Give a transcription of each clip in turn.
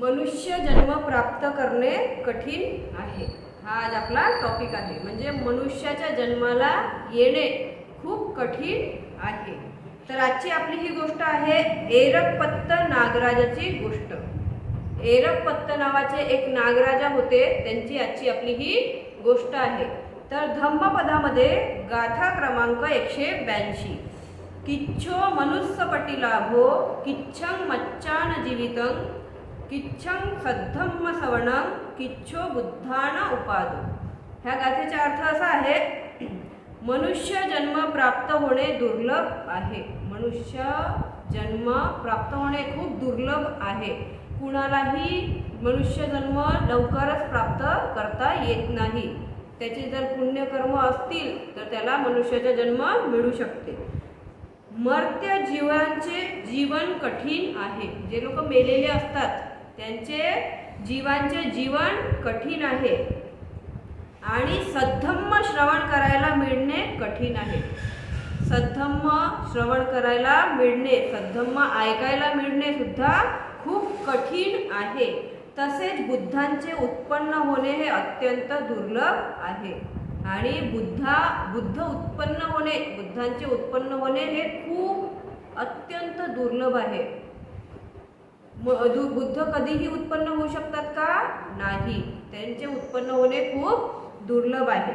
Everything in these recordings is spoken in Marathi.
मनुष्य जन्म प्राप्त करणे कठीण आहे. हा आज आपला टॉपिक आहे. म्हणजे मनुष्याच्या जन्माला येणे खूप कठीण आहे. तर आजची आपली ही गोष्ट आहे एरकपत्त नागराजाची गोष्ट. एरकपत्त नावाचे एक नागराजा होते. त्यांची आजची आपली ही गोष्ट आहे. तर धम्मपदामध्ये गाथा क्रमांक एकशे ब्याऐंशी. किच्छो मनुष्यपटी लाभो किच्छं मच्चान जीवितं किच्छं सद्धम्म सवणं किच्छो बुद्धान उपादो ह्या गाथेचा अर्थ असा आहे मनुष्य जन्म प्राप्त होणे दुर्लभ आहे. मनुष्य जन्म प्राप्त होणे खूप दुर्लभ आहे. कुणालाही मनुष्य जन्म लवकरच प्राप्त करता येत नाही. त्याचे जर पुण्यकर्म असतील तर त्याला मनुष्याचा जन्म मिळू शकते. मर्त्य जीवांचे जीवन कठीण आहे. जे लोक मेलेले असतात त्यांचे जीवांचे जीवन कठीण आहे. आणि सद्धम्म श्रवण करायला मिळणे कठीण आहे. सद्धम्म श्रवण करायला मिळणे सद्धम्म ऐकायला मिळणे सुद्धा खूप कठीण आहे. तसेच बुद्धांचे उत्पन्न होणे हे अत्यंत दुर्लभ आहे. आणि बुद्धा बुद्ध उत्पन्न होणे बुद्धांचे उत्पन्न होणे हे खूप अत्यंत दुर्लभ आहे. बुद्ध कधीही उत्पन्न होऊ शकतात का? नाही. त्यांचे उत्पन्न होणे खूप दुर्लभ आहे.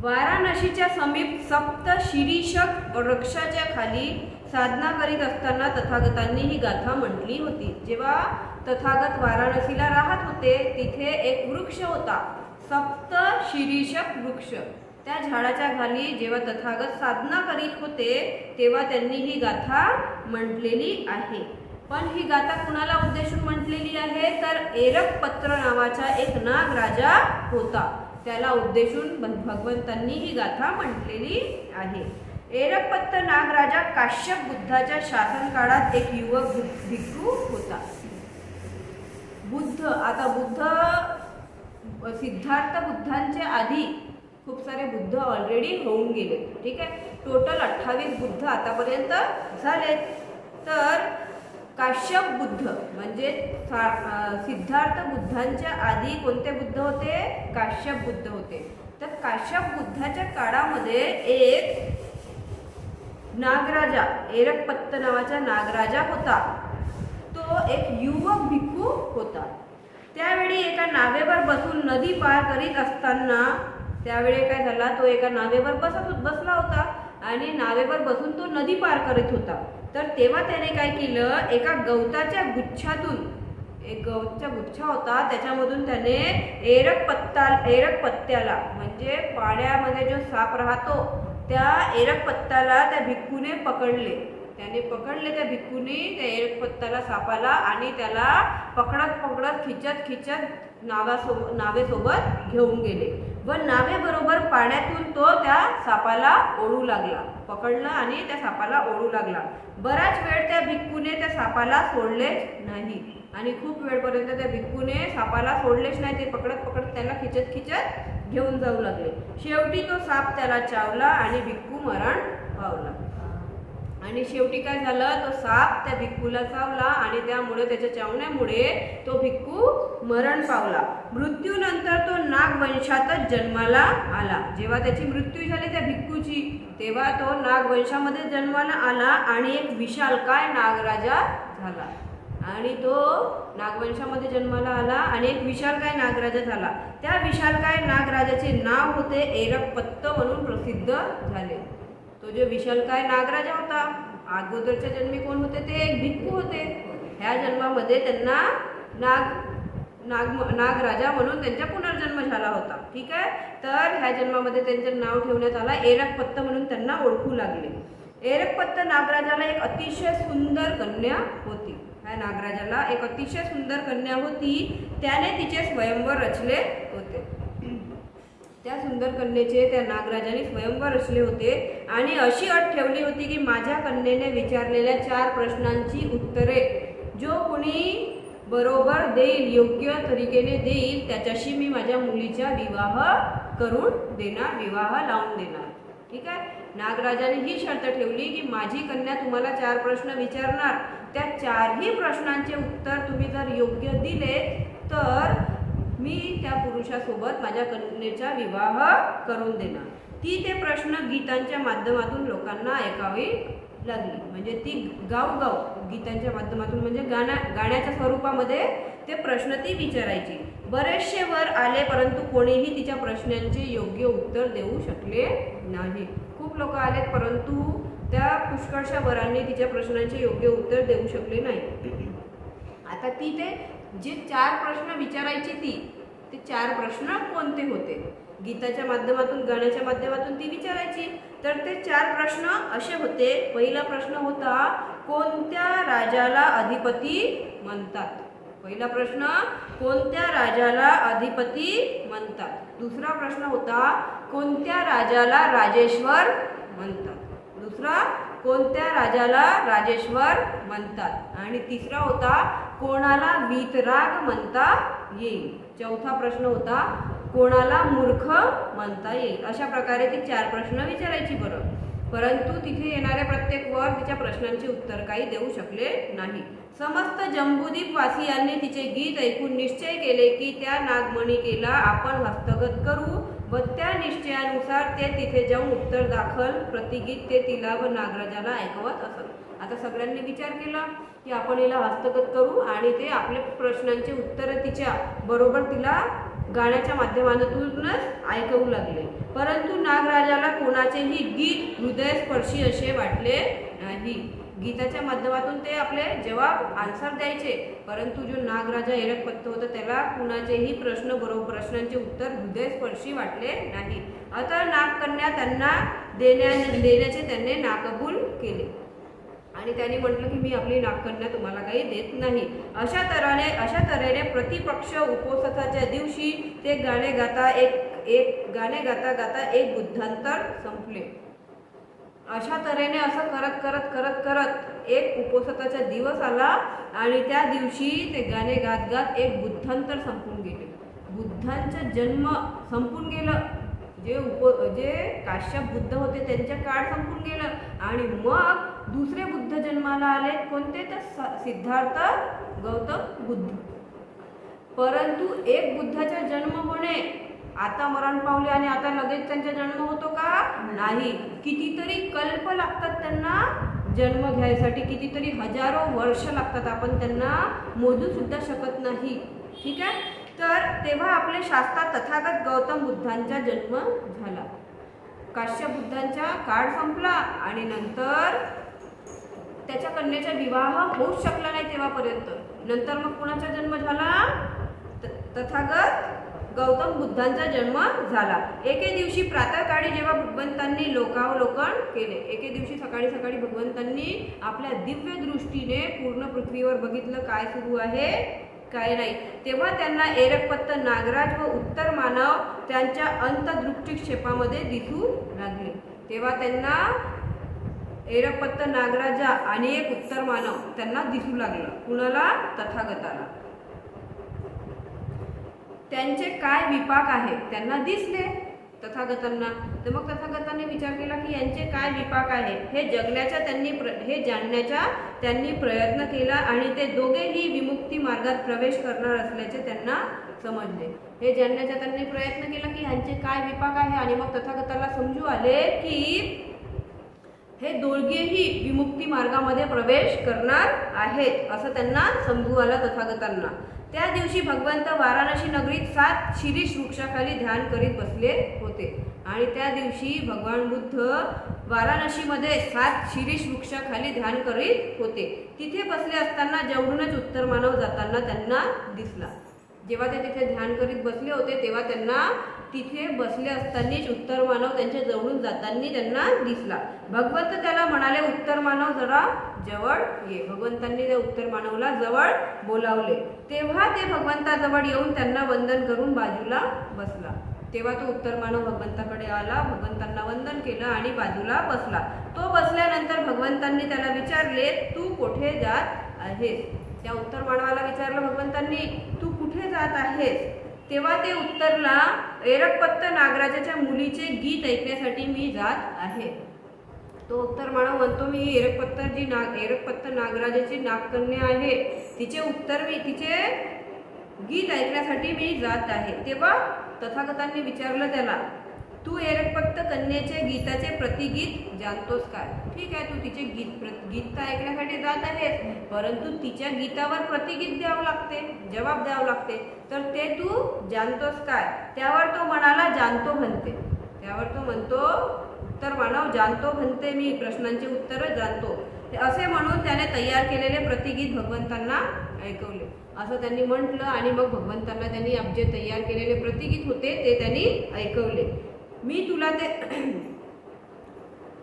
वाराणसीच्या समीप सप्त शिरीषक वृक्षाच्या खाली साधना करीत असताना तथागतांनी ही गाथा म्हटली होती. जेव्हा तथागत वाराणसीला राहत होते तिथे एक वृक्ष होता. सप्त शिरीषक वृक्ष. त्या झाडाच्या खाली जेव्हा तथागत साधना करीत होते तेव्हा त्यांनी ही गाथा म्हटलेली आहे. पण ही गाथा कुणाला उद्देशून म्हटलेली आहे? तर एरकपत्र नावाचा एक नाग राजा होता. त्याला उद्देशून भगवंतांनी ही गाथा म्हटलेली आहे. एरकपत्त नागराजा काश्यप बुद्धाच्या शासन काळात एक युवक भिक्खू होता. बुद्ध आता बुद्ध सिद्धार्थ बुद्धांचे आधी खूप सारे बुद्ध ऑलरेडी होऊन गेले. ठीक आहे? टोटल अठ्ठावीस बुद्ध आतापर्यंत झालेत. तर काश्यप बुद्ध म्हणजे सिद्धार्थ बुद्धांच्या आधी कोणते बुद्ध होते? काश्यप बुद्ध होते. तर काश्यप बुद्धाच्या काळामध्ये एक नागराजा एरकपत्त नावाचा नागराजा होता. तो एक युवक भिक्खू होता. त्यावेळी एका नावेवर बसून नदी पार करीत असताना त्यावेळी काय झाला? तो एका नावेवर बसत बसला होता आणि नावेवर बसून तो नदी पार करीत होता. तर तेव्हा त्याने काय केलं? एका गवताच्या गुच्छातून एक गवतचा गुच्छा होता त्याच्यामधून त्याने एरक पत्ता एरक पत्त्याला म्हणजे पाण्यामध्ये जो साप राहतो त्या एरक पत्ताला त्या भिक्खूने पकडले. त्याने पकडले त्या भिक्खूने त्या एरक पत्ताला सापाला आणि त्याला पकडत पकडत खिचत खिचत नावासोबत नावेसोबत घेऊन गेले. व नावेबरोबर पाण्यातून तो त्या सापाला ओढू लागला. पकडला आणि त्या सापाला ओढू लागला. बराच वेळ त्या भिक्कूने त्या सापाला सोडलेच नाही. आणि खूप वेळपर्यंत त्या भिक्खूने सापाला सोडलेच नाही. ते पकडत पकडत त्याला खिचत खिचत घेऊन जाऊ लागले. शेवटी तो साप त्याला चावला आणि भिक्खू मरण पावला. आणि शेवटी काय झालं? तो साप त्या भिक्खूला चावला आणि त्यामुळे त्याच्या चावण्यामुळे तो भिक्खू मरण पावला. मृत्यूनंतर तो नागवंशातच जन्माला आला. जेव्हा त्याची मृत्यू झाली त्या भिक्खूची तेव्हा तो नागवंशामध्ये जन्माला आला आणि एक विशालकाय नागराजा झाला. आणि तो नागवंशामध्ये जन्माला आला आणि एक विशालकाय नागराजा झाला. त्या विशालकाय नागराजाचे नाव होते एरकपत्त म्हणून प्रसिद्ध झाले. तो जो विशालकाय नागराजा होता अगोदरच्या जन्मी कोण होते ते? एक भिक्खू होते. ह्या जन्मामध्ये त्यांना नाग नाग नागराजा म्हणून त्यांचा पुनर्जन्म झाला होता. ठीक आहे? तर ह्या जन्मामध्ये त्यांचं नाव ठेवण्यात आला एरकपत्त म्हणून त्यांना ओळखू लागले. एरकपत्त नागराजाला एक अतिशय सुंदर कन्या होती. ह्या नागराजाला एक अतिशय सुंदर कन्या होती. त्याने तिचे स्वयंवर रचले होते. त्या सुंदर कन्येचे त्या नागराजाने स्वयंवर रचले होते आणि अशी अट ठेवली होती की माझ्या कन्येने विचारलेल्या चार प्रश्नांची उत्तरे. जो कोणी बरोबर देईल योग्य तरीकेने देईल त्याच्याशी मी माझ्या मुलीचा विवाह करून देणार विवाह लावून देणार. ठीक आहे? नागराजाने ही शर्त ठेवली की माझी कन्या तुम्हाला चार प्रश्न विचारणार. त्या चारही प्रश्नांचे उत्तर तुम्ही जर योग्य दिले तर मी त्या पुरुषासोबत माझ्या कन्येचा विवाह करून देणार. ती ते प्रश्न गीतांच्या माध्यमातून लोकांना ऐकावी लागली. म्हणजे ती गावगाव गीतांच्या माध्यमातून म्हणजे गाण्या गाण्याच्या स्वरूपामध्ये ते प्रश्न ती विचारायची. बरेचसे वर आले परंतु कोणीही तिच्या प्रश्नांचे योग्य उत्तर देऊ शकले नाही. खूप लोक आलेत परंतु त्या पुष्कळशा वरांनी तिच्या प्रश्नांचे योग्य उत्तर देऊ शकले नाही. आता ती ते जे चार प्रश्न विचारायची ती ते चार प्रश्न कोणते होते? गीताच्या माध्यमातून गाण्याच्या माध्यमातून ती विचारायची. तर ते चार प्रश्न असे होते. पहिला प्रश्न होता कोणत्या राजाला अधिपती म्हणतात? पहिला प्रश्न कोणत्या राजाला अधिपती म्हणतात? दुसरा प्रश्न होता कोणत्या राजाला राजेश्वर म्हणतात? दुसरा कोणत्या राजाला राजेश्वर म्हणतात? आणि तिसरा होता कोणाला वीतराग म्हणता येईल? चौथा प्रश्न होता कोणाला मूर्ख म्हणता येईल? अशा प्रकारे ती चार प्रश्न विचारायची बरं. परंतु तिथे येणाऱ्या प्रत्येक वर तिच्या प्रश्नांची उत्तर काही देऊ शकले नाही. समस्त जम्बूद्वीप वासियांनी तिचे गीत ऐकून निश्चय केले की त्या नागमणिकेला आपण हस्तगत करू. व त्या निश्चयानुसार ते तिथे जाऊन उत्तर दाखल प्रतिगीत ते तिला व नागराजाला ऐकवत असत. आता सगळ्यांनी विचार केला की आपण हिला हस्तगत करू आणि ते आपल्या प्रश्नांचे उत्तर तिच्या बरोबर तिला गाण्याच्या माध्यमातूनच ऐकवू लागले. परंतु नागराजाला कोणाचेही गीत हृदयस्पर्शी असे वाटले नाही. गीताच्या माध्यमातून ते आपले जवाब आन्सर द्यायचे परंतु जो नागराजा एरकपत्त होता त्याला कुणाचेही प्रश्न बरोबर प्रश्नांचे उत्तर हृदयस्पर्शी वाटले नाही. आता नागकन्या त्यांना देण्या देण्याचे त्यांनी नाकबूल केले. आणि त्यांनी म्हटलं की मी आपली नागकन्या तुम्हाला काही देत नाही. अशा तऱ्हेने अशा तऱ्हेने प्रतिपक्ष उपोषथाच्या दिवशी ते गाणे गाता एक एक गाणे गाता गाता एक बुद्धांतर संपले. अशा तऱ्हेने असं करत करत करत करत एक उपोषताचा दिवस आला आणि त्या दिवशी ते गाणे गात गात एक बुद्धांतर संपून गेले. बुद्धांचा जन्म संपून गेलं. जे उप जे काश्यप बुद्ध होते त्यांच्या काळ संपून गेलं. आणि मग दुसरे बुद्ध जन्माला आले. कोणते? तर स- सिद्धार्थ गौतम बुद्ध. परंतु एक बुद्धाचा जन्म होणे आता मरण पावले आणि आता लगेच त्यांचा जन्म होतो का? नाही. कितीतरी कल्प लागतात त्यांना जन्म घ्यायसाठी. कितीतरी हजारो वर्ष लागतात आपण त्यांना मोजू सुद्धा शकत नाही. ठीक आहे? तर तेव्हा आपले शास्त्रात तथागत गौतम बुद्धांचा जन्म झाला. काश्यप बुद्धांचा काळ संपला आणि नंतर त्याच्या कन्याचा विवाह होऊच शकला नाही तेव्हापर्यंत. नंतर मग कुणाचा जन्म झाला? त- तथागत गौतम बुद्धांचा जन्म झाला. एके दिवशी प्रातःकाळी जेव्हा भगवंतांनी लोकावलोकन केले एके दिवशी सकाळी सकाळी भगवंतांनी आपल्या दिव्य दृष्टीने पूर्ण पृथ्वीवर बघितलं काय सुरू आहे काय नाही. तेव्हा त्यांना एरकपत्त नागराज व उत्तर मानव त्यांच्या अंतदृष्टिक्षेपामध्ये दिसू लागले. तेव्हा त्यांना एरकपत्त नागराजा आणि एक उत्तर मानव त्यांना दिसू लागलं. कुणाला? तथागताला. त्यांचे काय विपाक आहे? त्यांना दिसले तथागतांना. तर मग तथागतांनी विचार केला की यांचे काय विपाक आहे? हे जगण्याचा त्यांनी प्र हे जाणण्याचा त्यांनी प्रयत्न केला आणि ते दोघेही विमुक्ती मार्गात प्रवेश करणार असल्याचे त्यांना समजले. हे जाणण्याचा त्यांनी प्रयत्न केला की ह्यांचे काय विपाक आहे? आणि मग तथागताला समजू आले की हे दोघेही विमुक्ती मार्गामध्ये प्रवेश करणार आहेत असं त्यांना समजू आलं तथागतांना. त्या दिवशी भगवंत वाराणसी नगरीत सात शिरीष वृक्षाखाली ध्यान करीत बसले होते. आणि त्या दिवशी भगवान बुद्ध वाराणसीमध्ये सात शिरीष वृक्षाखाली ध्यान करीत होते. तिथे बसले असताना जेवढूनच उत्तर मानव जाताना त्यांना दिसला. जेव्हा ते तिथे ध्यान करीत बसले होते तेव्हा त्यांना तिथे बसले असतानाच उत्तर मानव त्यांच्या जवळून जाताना त्यांना दिसला. भगवंत त्याला म्हणाले उत्तर मानव जरा जवळ ये. भगवंतांनी त्या उत्तर मानवला जवळ बोलावले. तेव्हा ते भगवंताजवळ येऊन त्यांना वंदन करून बाजूला बसला. तेव्हा तो उत्तर मानव भगवंताकडे आला भगवंतांना वंदन केलं आणि बाजूला बसला. तो बसल्यानंतर भगवंतांनी त्याला विचारले तू कुठे जात आहेस? त्या उत्तर मानवाला विचारलं भगवंतांनी तू कुठे जात आहेस तेव्हा ते उत्तरला एरकपत्त नागराजाच्या मुलीचे गीत ऐकण्यासाठी मी जात आहे. तो उत्तर मानव म्हणतो मी एरकपत्त जी नाग एरकपत्त नागराजाची नागकन्या आहे तिचे उत्तर मी तिचे गीत ऐकण्यासाठी मी जात आहे. तेव्हा तथागतांनी विचारलं त्याला तू एरकपथ कन्याच्या गीताचे प्रतिगीत जाणतोस काय? ठीक आहे तू तिचे गीत प्रत गीत तर ऐकण्यासाठी जात आहेस परंतु तिच्या गीतावर प्रतिगीत द्यावं लागते जबाब द्यावं लागते. तर ते तू जाणतोस काय? त्यावर तो मनाला जाणतो म्हणते. त्यावर तो म्हणतो उत्तर मानव जाणतो म्हणते मी. प्रश्नांची उत्तरं जाणतो असे म्हणून त्याने तयार केलेले प्रतिगीत भगवंतांना ऐकवले. असं त्यांनी म्हटलं आणि मग भगवंतांना त्यांनी आप- जे तयार केलेले प्रतिगीत होते ते त्यांनी ऐकवले. मी तुला ते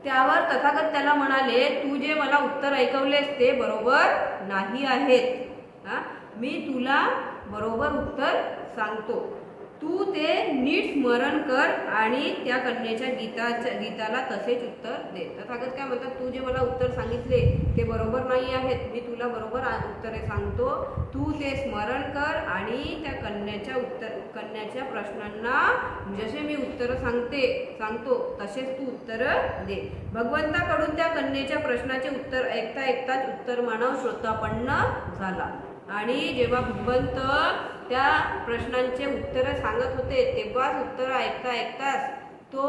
त्यावर तथागत त्याला म्हणाले तू जे मला उत्तर ऐकवलेस ते बरोबर नाही आहेत. हा? मी तुला बरोबर उत्तर सांगतो. तू ते नीट स्मरण कर आणि त्या कन्येच्या गीताच्या गीताला तसेच उत्तर दे. तथागत काय म्हणतात तू जे मला उत्तर सांगितले ते बरोबर नाही आहेत. मी तुला बरोबर उत्तरे सांगतो. तू ते स्मरण कर आणि त्या कन्याच्या उत्तर कन्याच्या प्रश्नांना जसे मी उत्तरं सांगते सांगतो तसेच तू उत्तरं दे. भगवंताकडून त्या कन्येच्या प्रश्नाचे उत्तर ऐकता ऐकताच उत्तर मानव श्रोतापन्न झाला. आणि जेव्हा भगवंत त्या प्रश्नांचे उत्तरं सांगत होते तेव्हाच उत्तरं ऐकता ऐकताच तो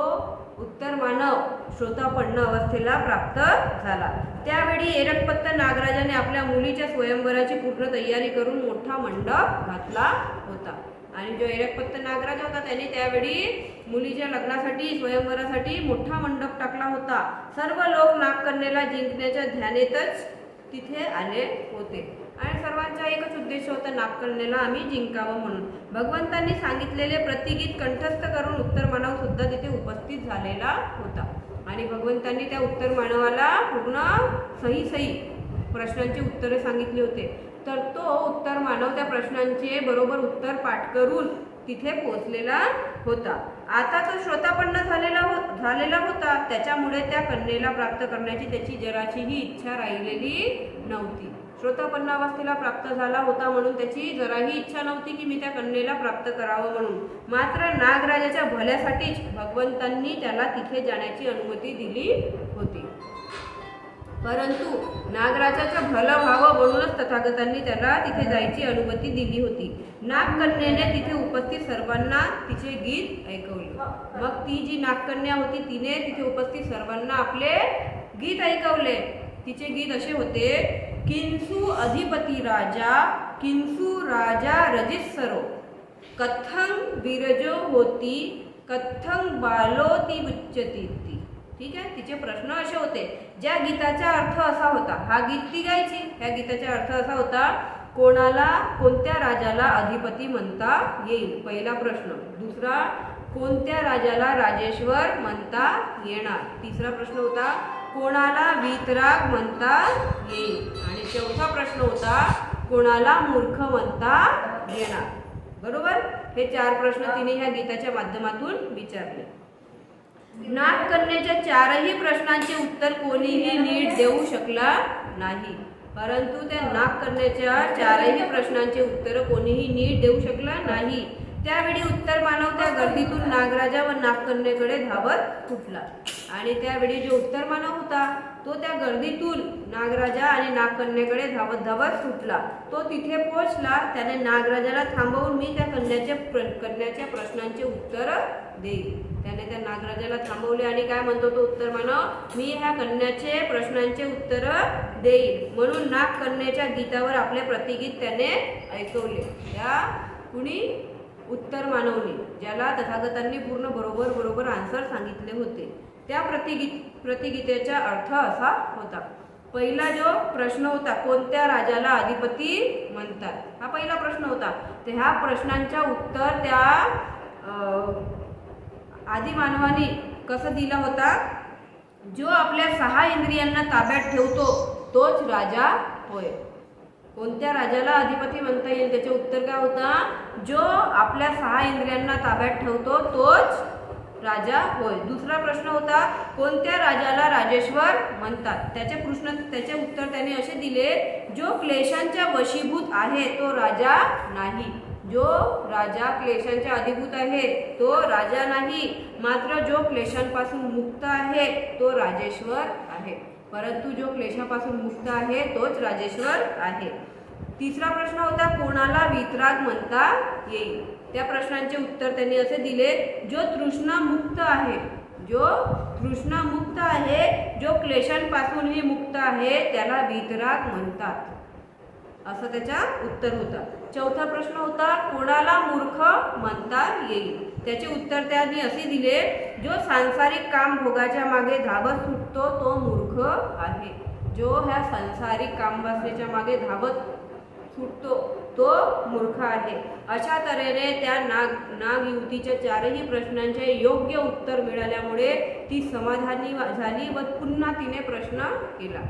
उत्तर मानव श्रोतापन्न अवस्थेला प्राप्त झाला. त्यावेळी एरकपत्त नागराजाने आपल्या मुलीच्या स्वयंवराची पूर्ण तयारी करून मोठा मंडप घातला होता. आणि जो एरकपत्त नागराज होता त्याने त्यावेळी मुलीच्या लग्नासाठी स्वयंवरासाठी मोठा मंडप टाकला होता. सर्व लोक नागकन्येला जिंकण्याच्या ध्यानेतच तिथे आले होते. आणि सर्वांचा एकच उद्देश होता नागकन्येला आम्ही जिंकावं म्हणून. भगवंतांनी सांगितलेले प्रतिगीत कंठस्थ करून उत्तर मानव सुद्धा तिथे उपस्थित झालेला होता. आणि भगवंतांनी त्या उत्तर मानवाला पूर्ण सही सही प्रश्नांची उत्तरे सांगितली होते. तर तो उत्तर मानव त्या प्रश्नांचे बरोबर उत्तर पाठ करून तिथे पोचलेला होता. आता तो श्रोतापन्न झालेला हो झालेला होता. त्याच्यामुळे त्या कन्येला प्राप्त करण्याची त्याची जराचीही इच्छा राहिलेली नव्हती. श्रोता पन्नावस्थेला प्राप्त झाला होता म्हणून त्याची जराही इच्छा नव्हती की मी त्या कन्येला प्राप्त करावं म्हणून. मात्र नागराजाच्या भल्यासाठीच भगवंतांनी त्याला तिथे जाण्याची अनुमती दिली होती. परंतु नागराजाचं भलं व्हावं म्हणूनच तथागतांनी त्याला तिथे जायची अनुमती दिली होती. नागकन्येने तिथे उपस्थित सर्वांना तिचे गीत ऐकवले. मग ती जी नागकन्या होती तिने तिथे उपस्थित सर्वांना आपले गीत ऐकवले. तिचे गीत असे होते किंसु अधिपती राजा किंसु राजा रजिस्सरो। कथं विरजो होती कथं बालोती उच्चती ती ठीक आहे? तिचे प्रश्न असे होते ज्या गीताचा अर्थ असा होता हा गीत ती गायची. ह्या गीताचा अर्थ असा होता कोणाला कोणत्या राजाला अधिपती म्हणता येईल? पहिला प्रश्न. दुसरा कोणत्या राजाला राजेश्वर म्हणता येणार? तिसरा प्रश्न होता कोणाला वीतराग म्हणता येईल? आणि चौथा प्रश्न होता कोणाला मूर्ख म्हणता येणार? बरोबर? हे चार प्रश्न तिने ह्या गीताच्या माध्यमातून विचारले. नागकन्याच्या चारही प्रश्नांचे उत्तर कोणीही नीट देऊ शकला नाही. परंतु त्या नागकन्याच्या चारही प्रश्नांचे उत्तर कोणीही नीट देऊ शकला नाही. त्यावेळी उत्तर मानव त्या गर्दीतून नागराजा व नागकन्येकडे धावत फुटला आणि त्यावेळी जो उत्तर मानव होता तो त्या गर्दीतून नागराजा आणि नागकन्येकडे धावत धावत सुटला तो तिथे पोहोचला त्याने नागराजाला थांबवून मी त्या कन्याच्या प्र कन्याच्या प्रश्नांचे उत्तर देईल त्याने त्या नागराजाला थांबवले आणि काय म्हणतो तो उत्तर मानव? मी ह्या कन्याचे प्रश्नांचे उत्तर देईल म्हणून नागकन्याच्या गीतावर आपले प्रतिगीत त्याने ऐकवले. या कुणी उत्तर मानवने ज्याला तथागतांनी पूर्ण बरोबर बरोबर आन्सर सांगितले होते. त्या प्रतिगीत प्रतिगीतेचा अर्थ असा होता. पहिला जो प्रश्न होता कोणत्या राजाला अधिपती म्हणतात? हा पहिला प्रश्न होता. तर ह्या प्रश्नांच्या उत्तर त्या आदिमानवाने कसं दिला होता? जो आपल्या सहा इंद्रियांना ताब्यात ठेवतो तोच राजा होय. कोणत्या राजाला अधिपती म्हणता येईल? त्याचे उत्तर काय होता? जो आपल्या सहा इंद्रियांना ताब्यात ठेवतो तोच राजा होय. दुसरा प्रश्न होता कोणत्या राजाला राजेश्वर म्हणतात? त्याचे प्रश्न त्याचे उत्तर त्याने असे दिले जो क्लेशांच्या वशीभूत आहे तो राजा नाही. जो राजा क्लेशांच्या अधिभूत आहे तो राजा नाही. मात्र जो क्लेशांपासून मुक्त आहे तो राजेश्वर आहे. परंतु जो क्लेशापासून मुक्त आहे तोच राजेश्वर आहे. तिसरा प्रश्न होता कोणाला वितराग म्हणता येईल? त्या प्रश्नांचे उत्तर त्यांनी असे दिले जो तृष्णा मुक्त आहे जो तृष्णा मुक्त आहे जो क्लेशांपासूनही मुक्त आहे त्याला वितराग म्हणतात. असं त्याच्या उत्तर होतं. चौथा प्रश्न होता कोणाला मूर्ख म्हणता येईल? त्याचे उत्तर त्यांनी असे दिले जो सांसारिक काम भोगाच्या मागे धावत सुटतो तो मूर्ख आहे. जो ह्या सांसारिक कामवासनेच्या मागे धावत सुटतो तो मूर्ख आहे. अशा तऱ्हेने त्या नाग नाग युवतीच्या चारही प्रश्नांचे योग्य उत्तर मिळाल्यामुळे ती समाधानी वा- झाली व पुन्हा तिने प्रश्न केला.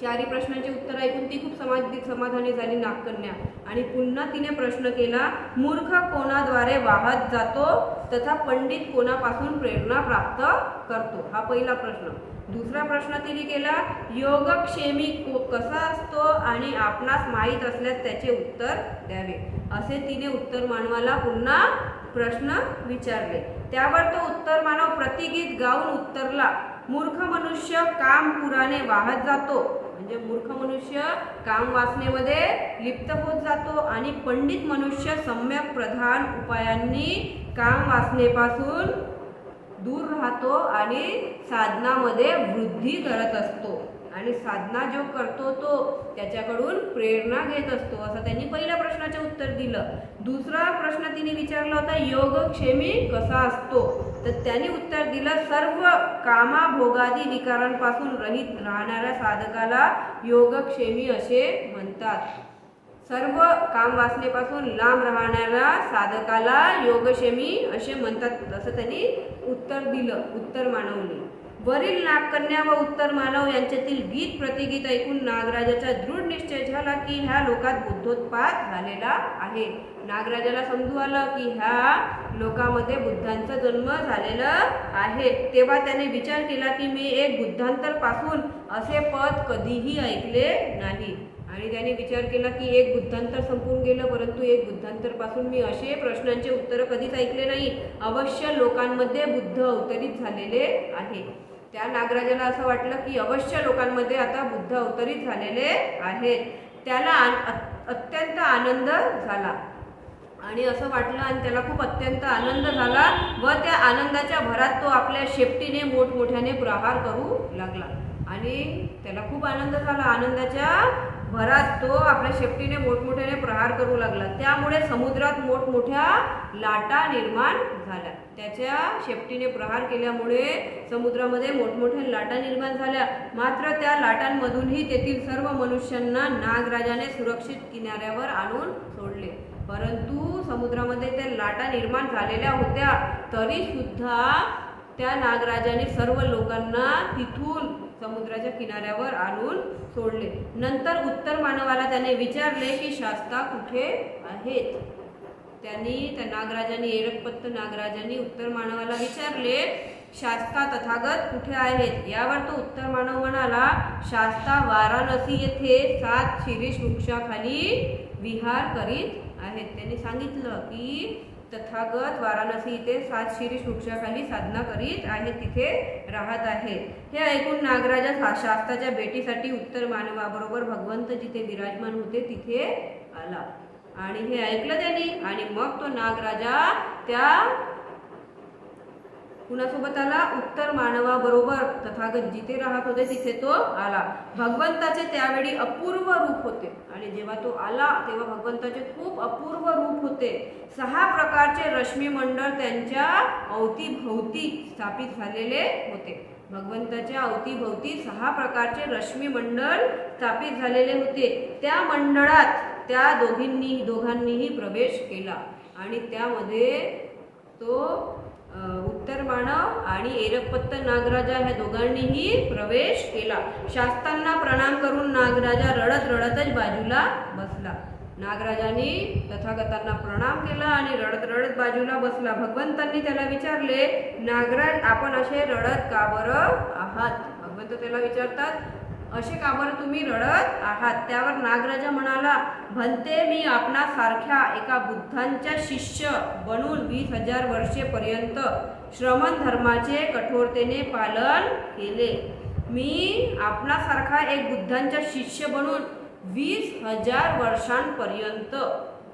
चारही प्रश्नांचे उत्तर ऐकून ती खूप समाधी समाधानी झाली नागकन्या. आणि पुन्हा तिने प्रश्न केला मूर्ख कोणाद्वारे वाहत जातो तथा पंडित कोणापासून प्रेरणा प्राप्त करतो? हा पहिला प्रश्न. दुसरा प्रश्न तिने केला योगक्षेमी को कसा असतो आणि आपणास माहीत असल्यास त्याचे उत्तर द्यावे? असे तिने उत्तर मानवाला पुन्हा प्रश्न विचारले. त्यावर तो उत्तर मानव प्रतिगीत गाऊन उत्तरला. मूर्ख मनुष्य काम पुराने वाहत जातो. म्हणजे मूर्ख मनुष्य काम वाचनेमध्ये लिप्त होत जातो आणि पंडित मनुष्य सम्यक प्रधान उपायांनी काम वाचनेपासून दूर राहतो आणि साधनामध्ये वृद्धी करत असतो. आणि साधना जो करतो तो त्याच्याकडून प्रेरणा घेत असतो. असं त्यांनी पहिल्या प्रश्नाचे उत्तर दिलं. दुसरा प्रश्न तिने विचारला होता योगक्षेमी कसा असतो? तर त्यांनी उत्तर दिलं सर्व कामा भोगादी विकारांपासून रहित राहणाऱ्या साधकाला योगक्षेमी असे म्हणतात. सर्व काम वाचनेपासून लांब राहणाऱ्या साधकाला योगक्षेमी असे म्हणतात असं त्यांनी उत्तर दिलं उत्तर मानवले. वरील नागकन्या व उत्तर मानव यांच्यातील गीत प्रतिगीत ऐकून नागराजाचा दृढ निश्चय झाला की ह्या लोकात बुद्धोत्पाद झालेला आहे. नागराजाला समजू आलं की ह्या लोकामध्ये बुद्धांचा जन्म झालेला आहे. तेव्हा त्याने विचार केला की मी एक बुद्धांतरपासून असे पद कधीही ऐकले नाही. आणि त्याने विचार केला की एक बुद्धांतर संपून गेलं परंतु एक बुद्धांतरपासून मी असे प्रश्नांचे उत्तर कधीच ऐकले नाही. अवश्य लोकांमध्ये बुद्ध अवतरित झालेले आहे. त्या नागराजाला असं वाटलं की अवश्य लोकांमध्ये आता बुद्ध अवतरित झालेले आहेत. त्याला आन- अत्यंत आनंद झाला. आणि असं वाटलं आणि त्याला खूप अत्यंत आनंद झाला व त्या आनंदाच्या भरात तो आपल्या शेपटीने मोठमोठ्याने प्रहार करू लागला. आणि त्याला खूप आनंद झाला. आनंदाच्या भरात तो आपल्या शेपटीने मोठमोठ्याने प्रहार करू लागला. त्यामुळे समुद्रात मोठमोठ्या लाटा निर्माण झाल्या. त्याच्या शेपटीने प्रहार केल्यामुळे समुद्रामध्ये मोठमोठ्या लाटा निर्माण झाल्या. मात्र त्या लाटांमधूनही तेथील सर्व मनुष्यांना नागराजाने सुरक्षित किनाऱ्यावर आणून सोडले. परंतु समुद्रामध्ये त्या लाटा निर्माण झालेल्या होत्या तरी सुद्धा त्या नागराजाने सर्व लोकांना तिथून समुद्राच्या किनाऱ्यावर आणून सोडले. नंतर उत्तर मानवाला त्याने विचारले की शास्ता कुठे आहेत? त्यांनी त्या नागराजांनी एरकपत्त नागराजांनी उत्तर मानवाला विचारले शास्ता तथागत कुठे आहेत? यावर तो उत्तर मानव म्हणाला शास्ता वाराणसी येथे सात शिरीष वृक्षाखाली विहार करीत आहेत. त्यांनी सांगितलं की तथागत वाराणसी इथे सात शिरीष वृक्षाखाली साधना करीत आहेत तिथे राहत आहेत. हे ऐकून नागराजा शास्ताच्या भेटीसाठी उत्तर मानवाबरोबर भगवंत जिथे विराजमान होते तिथे आला. आणि हे ऐकलं त्यांनी आणि मग तो नागराजा त्या कुणासोबत आला उत्तर मानवाबरोबर तथागत जिथे राहत होते तिथे तो आला. भगवंताचे त्यावेळी अपूर्व रूप होते. आणि जेव्हा तो आला तेव्हा भगवंताचे खूप अपूर्व रूप होते. सहा प्रकारचे रश्मी मंडळ त्यांच्या अवतीभोवती स्थापित झालेले होते. भगवंताच्या अवतीभोवती सहा प्रकारचे रश्मी मंडळ स्थापित झालेले होते. त्या मंडळात त्या दोघींनी दोघांनीही प्रवेश केला. आणि त्यामध्ये तो उत्तर मानव आणि एरपत्त नागराजा ह्या दोघांनीही प्रवेश केला. शास्तांना प्रणाम करून नागराजा रडत रडतच बाजूला बसला. नागराजांनी तथागतांना प्रणाम केला आणि रडत रडत बाजूला बसला. भगवंतांनी त्याला विचारले नागराज आपण असे रडत का बरं आहात? भगवंत त्याला विचारतात असे का बरं तुम्ही रडत आहात? त्यावर नागराजा म्हणाला म्हणते मी आपणासारख्या एका बुद्धांच्या शिष्य बनून वीस हजार वर्षेपर्यंत श्रमण धर्माचे कठोरतेने पालन केले. मी आपणासारखा एक बुद्धांच्या शिष्य बनून वीस हजार वर्षांपर्यंत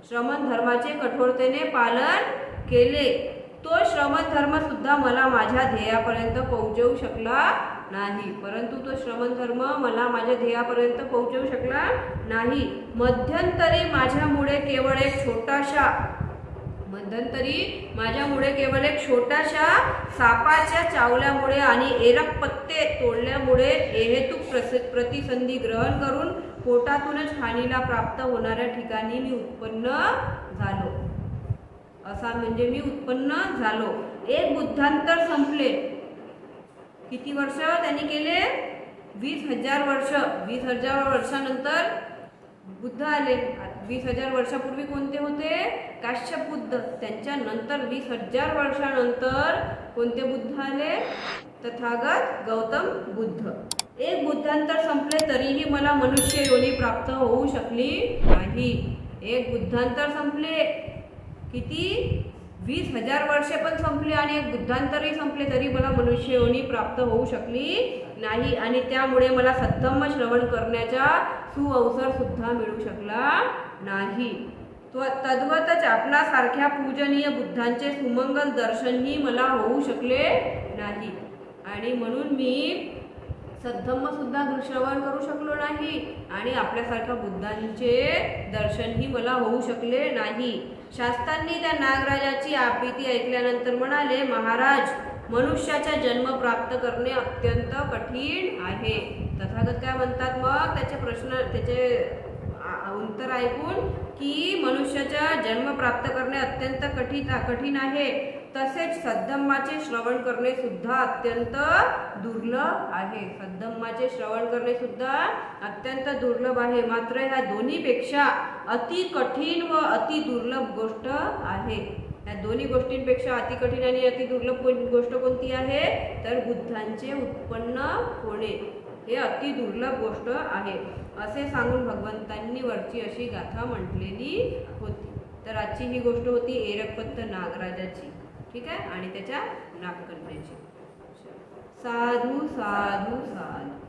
श्रमण धर्माचे कठोरतेने पालन केले. तो श्रमण धर्मसुद्धा मला माझ्या ध्येयापर्यंत पोहोचवू शकला नाही. परंतु तो श्रवण धर्म मला माझ्या ध्येयापर्यंत पोहोचवू शकला नाही. मध्यंतरी माझ्यामुळे केवळ एक छोटाशा मध्यंतरी माझ्यामुळे केवळ एक छोट्याशा सापाच्या चावल्यामुळे आणि एरक पत्ते तोडल्यामुळे एहेतुक प्रस प्रतिसंधी ग्रहण करून पोटातूनच खाणीला प्राप्त होणाऱ्या ठिकाणी मी उत्पन्न झालो. असा म्हणजे मी उत्पन्न झालो. एक बुद्धांतर संपले. किती वर्ष? त्यांनी केले? वीस हजार वर्ष. वीस हजार वर्षानंतर बुद्ध आले. वीस हजार वर्षापूर्वी कोणते होते? काश्यप बुद्ध. त्यांच्यानंतर वीस हजार वर्षानंतर कोणते बुद्ध आले? तथागत गौतम बुद्ध. एक बुद्धांतर संपले तरीही मला मनुष्य योनी प्राप्त होऊ शकली नाही. एक बुद्धांतर संपले. किती? वीस हजार वर्षे पण संपली आणि एक बुद्धांतरही संपले तरी मला मनुष्ययोनी प्राप्त होऊ शकली नाही आणि त्यामुळे मला सद्धम्म श्रवण करण्याचा सुअवसर सुद्धा मिळू शकला नाही. तो तद्वतच आपल्यासारख्या पूजनीय बुद्धांचे सुमंगल दर्शनही मला होऊ शकले नाही. आणि म्हणून मी सद्धम्मसुद्धा श्रवण करू शकलो नाही आणि आपल्यासारख्या बुद्धांचे दर्शनही मला होऊ शकले नाही. शास्त्रांनी त्या नागराजाची आपीती ऐकल्यानंतर म्हणाले महाराज मनुष्याचा जन्म प्राप्त करणे अत्यंत कठीण आहे. तथागत काय म्हणतात मग? त्याचे प्रश्न त्याचे आ- उत्तर ऐकून की मनुष्याचा जन्म प्राप्त करणे अत्यंत कठीण कठीण आहे. तसेच सद्धम्माचे श्रवण करणे सुद्धा अत्यंत दुर्लभ आहे. सद्धम्माचे श्रवण करणे सुद्धा अत्यंत दुर्लभ आहे. मात्र ह्या दोन्हीपेक्षा अति कठीण व अति दुर्लभ गोष्ट आहे. या दोन्ही गोष्टींपेक्षा अति कठीण आणि अति दुर्लभ गोष्ट कोणती आहे? तर बुद्धांचे उत्पन्न होणे. हे अति दुर्लभ गोष्ट आहे. असे सांगून भगवंतांनी वरची अशी गाथा म्हटलेली होती. तर आजची ही गोष्ट होती एरकपत्त नागराजाची. ठीक आहे? आणि त्याच्या नागकन्याची साधू साधू साधू.